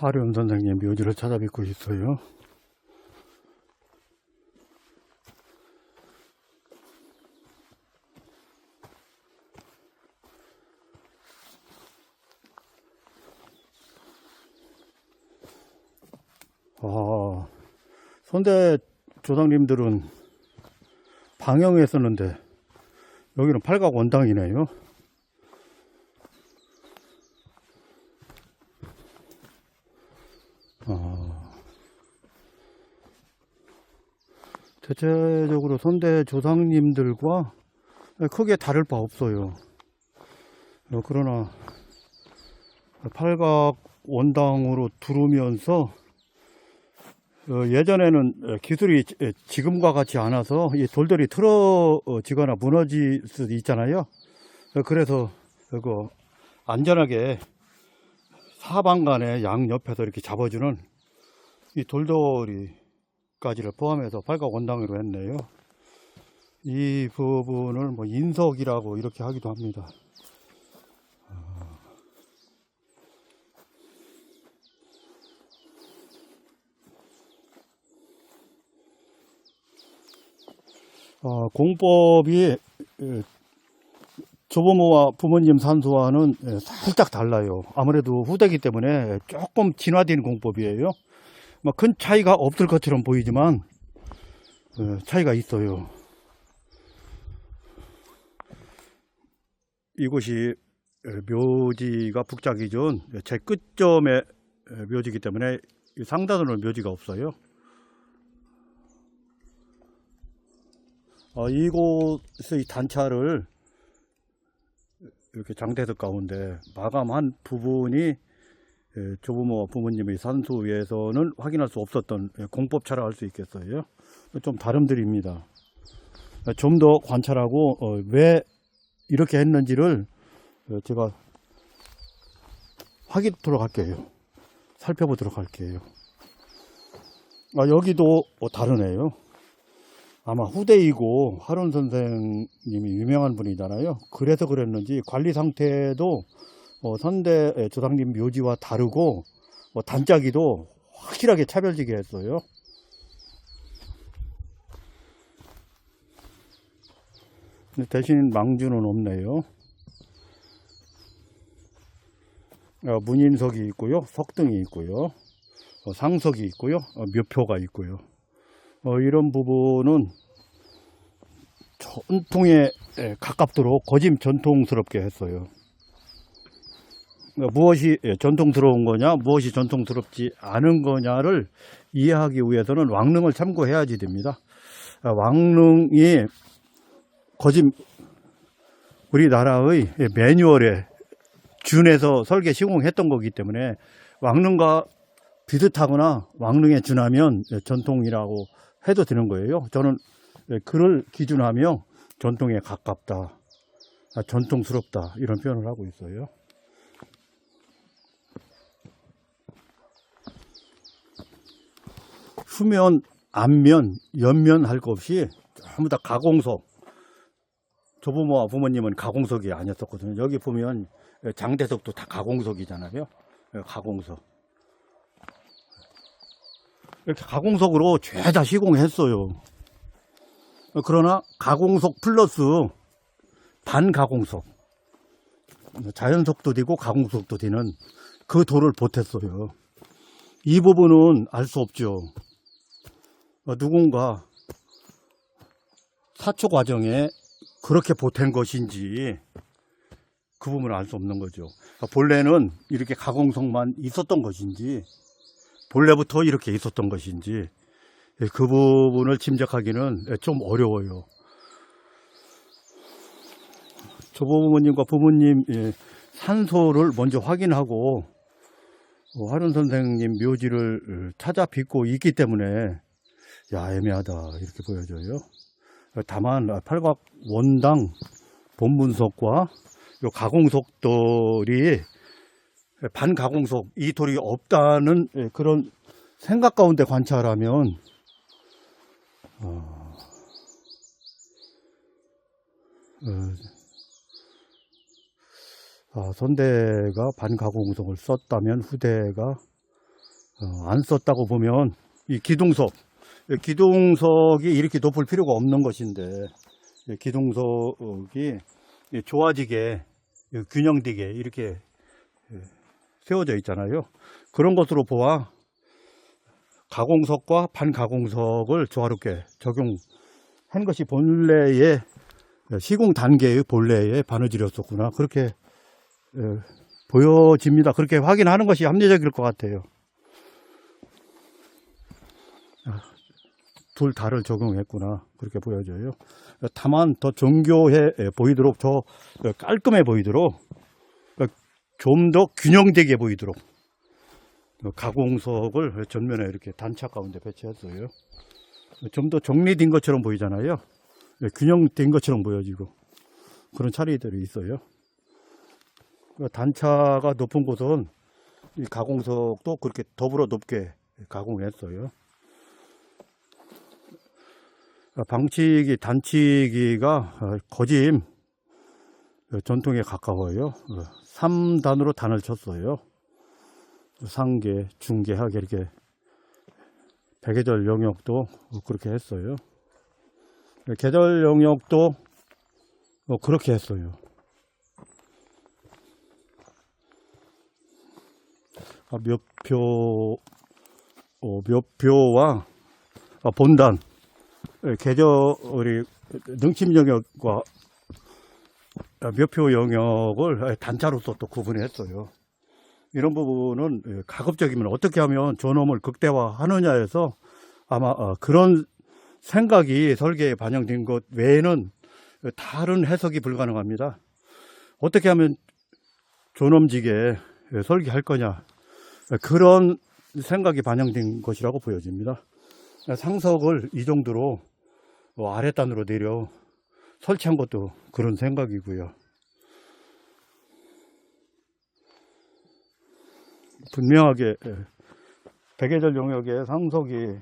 하륜 선생님 묘지를 찾아뵙고 있어요. 아, 선대 조상님들은 방영에 썼는데 여기는 팔각 원당이네요. 아, 대체적으로 선대 조상님들과 크게 다를 바 없어요. 어, 그러나 팔각 원당으로 두르면서 어, 예전에는 기술이 지- 지금과 같이 않아서 이 돌들이 틀어지거나 무너질 수도 있잖아요. 어, 그래서 그 안전하게 사방간에 양 옆에서 이렇게 잡아주는 이 돌돌이까지를 포함해서 팔각 원당으로 했네요. 이 부분을 뭐 인석이라고 이렇게 하기도 합니다. 어, 공법이 에, 조부모와 부모님 산소와는 에, 살짝 달라요. 아무래도 후대기 때문에 조금 진화된 공법이에요. 뭐큰 차이가 없을 것처럼 보이지만 에, 차이가 있어요. 이곳이 에, 묘지가 전제 끝점에 에, 묘지이기 때문에 이 상단으로는 묘지가 없어요. 어, 이곳의 단차를 이렇게 장대석 가운데 마감한 부분이 예, 조부모와 부모님의 산소에서는 확인할 수 없었던 예, 공법차라 할 수 있겠어요. 좀 다름들입니다. 좀 더 관찰하고 어, 왜 이렇게 했는지를 어, 제가 확인토록 할게요. 살펴보도록 할게요. 아, 여기도 어, 다르네요. 아마 후대이고 하론 선생님이 유명한 분이잖아요. 그래서 그랬는지 관리 상태도 어, 선대 조상님 묘지와 다르고 어, 단짜기도 확실하게 차별지게 했어요. 대신 망주는 없네요. 어, 문인석이 있고요, 석등이 있고요, 어, 상석이 있고요, 어, 묘표가 있고요. 어, 이런 부분은 전통에 에, 가깝도록 거짐 전통스럽게 했어요. 어, 무엇이 예, 전통스러운 거냐, 무엇이 전통스럽지 않은 거냐를 이해하기 위해서는 왕릉을 참고해야지 됩니다. 아, 왕릉이 거짐 우리나라의 예, 매뉴얼에 준해서 설계 시공했던 거기 때문에 왕릉과 비슷하거나 왕릉에 준하면 예, 전통이라고 해도 되는 거예요. 저는 예, 그를 기준하며 전통에 가깝다, 아, 전통스럽다 이런 표현을 하고 있어요. 후면, 앞면, 옆면 할 것 없이 전부 다 가공석. 조부모와 부모님은 가공석이 아니었었거든요. 여기 보면 장대석도 다 가공석이잖아요. 예, 가공석. 이렇게 가공석으로 죄다 시공했어요. 그러나 가공석 플러스 반가공석. 자연석도 되고 가공석도 되는 그 돌을 보탰어요. 이 부분은 알 수 없죠. 어, 누군가 사초 과정에 그렇게 보탠 것인지 그 부분을 알 수 없는 거죠. 그러니까 본래는 이렇게 가공석만 있었던 것인지 본래부터 이렇게 있었던 것인지 예, 그 부분을 짐작하기는 예, 좀 어려워요. 조부모님과 부모님 예, 산소를 먼저 확인하고 어, 하륜 선생님 묘지를 어, 찾아 뵙고 있기 때문에 야 애매하다 이렇게 보여져요. 다만 팔각 원당 본문석과 요 가공석돌이 반가공석 이 돌이 없다는 예, 그런 생각 가운데 관찰하면 어, 어, 아, 선대가 반가공석을 썼다면 후대가 어, 안 썼다고 보면 이 기둥석, 이 기둥석이 이렇게 높을 필요가 없는 것인데 이 기둥석이 이 좋아지게 이 균형되게 이렇게 예, 세워져 있잖아요. 그런 것으로 보아 가공석과 반가공석을 조화롭게 적용한 것이 본래의 시공 단계의 본래의 바느질이었었구나 그렇게 예, 보여집니다. 그렇게 확인하는 것이 합리적일 것 같아요. 아, 둘 다를 적용했구나 그렇게 보여져요. 다만 더 정교해 보이도록 더 깔끔해 보이도록 좀 더 균형되게 보이도록 가공석을 전면에 이렇게 단차 가운데 배치했어요. 좀 더 정리된 것처럼 보이잖아요. 균형된 것처럼 보여지고 그런 차이들이 있어요. 단차가 높은 곳은 이 가공석도 그렇게 더불어 높게 가공했어요. 방치기, 단치기가 어, 거짐 전통에 가까워요. 3단으로 단을 쳤어요. 상계, 중계, 하계 이렇게 백계절 영역도 그렇게 했어요. 계절 영역도 뭐 그렇게 했어요. 아, 몇 표, 어, 몇 표와 아, 본단, 예, 계절이 능침 영역과 아, 몇표 영역을 단차로서 또 구분했어요. 이런 부분은 예, 가급적이면 어떻게 하면 존엄을 극대화하느냐에서 아마 어, 그런 생각이 설계에 반영된 것 외에는 다른 해석이 불가능합니다. 어떻게 하면 존엄지게 예, 설계할 거냐 그런 생각이 반영된 것이라고 보여집니다. 상석을 이 정도로 어, 아랫단으로 내려 설치한 것도 그런 생각이고요. 분명하게 예, 백예절 용역에 상석이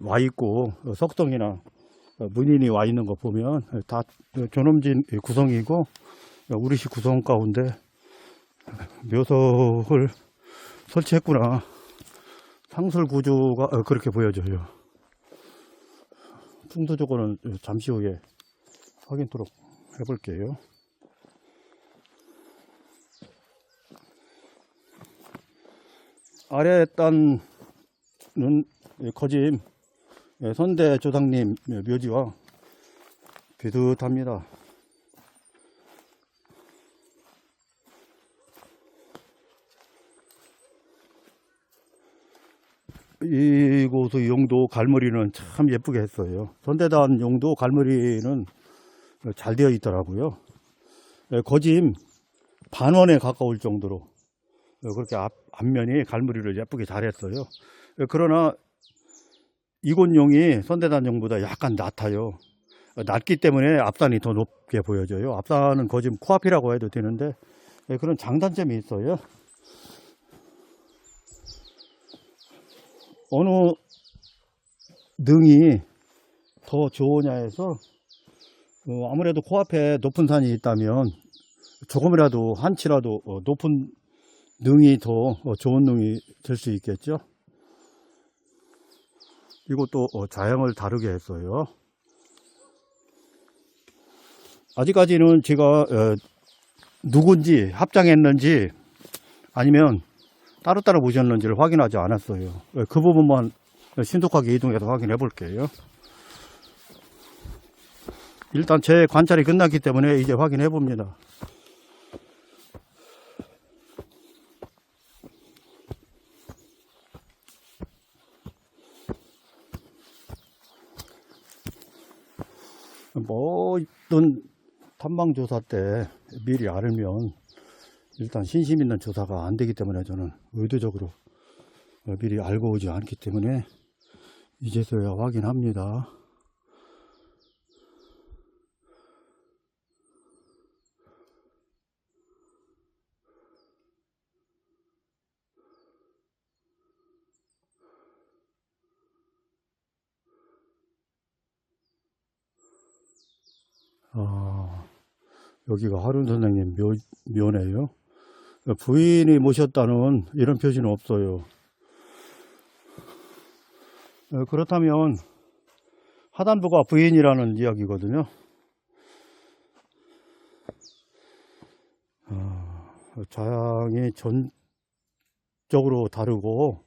와 있고 어, 석동이나 어, 문인이 와 있는 거 보면 다 존엄진 구성이고 우리식 구성 가운데 묘석을 설치했구나. 상설 구조가 어, 그렇게 보여져요. 풍도적으로는 잠시 후에 확인토록 해볼게요. 아래 단은 거짐 예, 선대 조상님 묘지와 비슷합니다. 이곳의 용도 갈머리는 참 예쁘게 했어요. 선대단 용도 갈머리는 잘 되어 있더라고요. 예, 거짐 반원에 가까울 정도로 그렇게 앞, 앞면이 갈무리를 예쁘게 잘 했어요. 예, 그러나 이곤용이 선대단용보다 약간 낮아요. 낮기 때문에 앞산이 더 높게 보여져요. 앞산은 거짐 코앞이라고 해도 되는데 예, 그런 장단점이 있어요. 어느 능이 더 좋으냐 해서 어, 아무래도 코앞에 높은 산이 있다면 조금이라도 한치라도 어, 높은 능이 더 어, 좋은 능이 될 수 있겠죠. 이것도 어, 자양을 다르게 했어요. 아직까지는 제가 어, 누군지 합장했는지 아니면 따로따로 보셨는지를 확인하지 않았어요. 어, 그 부분만 신속하게 이동해서 확인해 볼게요. 일단 제 관찰이 끝났기 때문에 이제 확인해 봅니다. 뭐든 탐방 조사 때 미리 알면 일단 신심 있는 조사가 안 되기 때문에 저는 의도적으로 미리 알고 오지 않기 때문에 이제서야 확인합니다. 아, 여기가 하룬 선생님 묘, 묘네요. 부인이 모셨다는 이런 표시는 없어요. 어, 그렇다면 하단부가 부인이라는 이야기거든요. 어, 좌양이 전적으로 다르고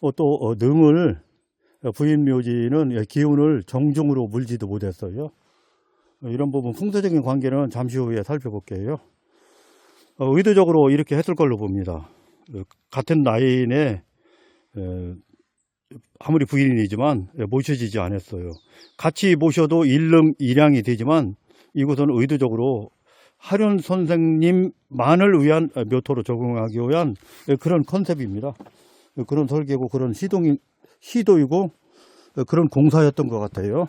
어, 또 어, 능을 어, 부인 묘지는 예, 기운을 정중으로 물지도 못했어요. 어, 이런 부분 풍수적인 관계는 잠시 후에 살펴볼게요. 어, 의도적으로 이렇게 했을 걸로 봅니다. 어, 같은 라인에 에, 아무리 부인이지만 예, 모셔지지 않았어요. 같이 모셔도 일름 일양이 되지만 이곳은 의도적으로 하륜 선생님만을 위한 어, 묘토로 적용하기 위한 예, 그런 컨셉입니다. 어, 그런 설계고 그런 시동이 시도이고 어, 그런 공사였던 것 같아요.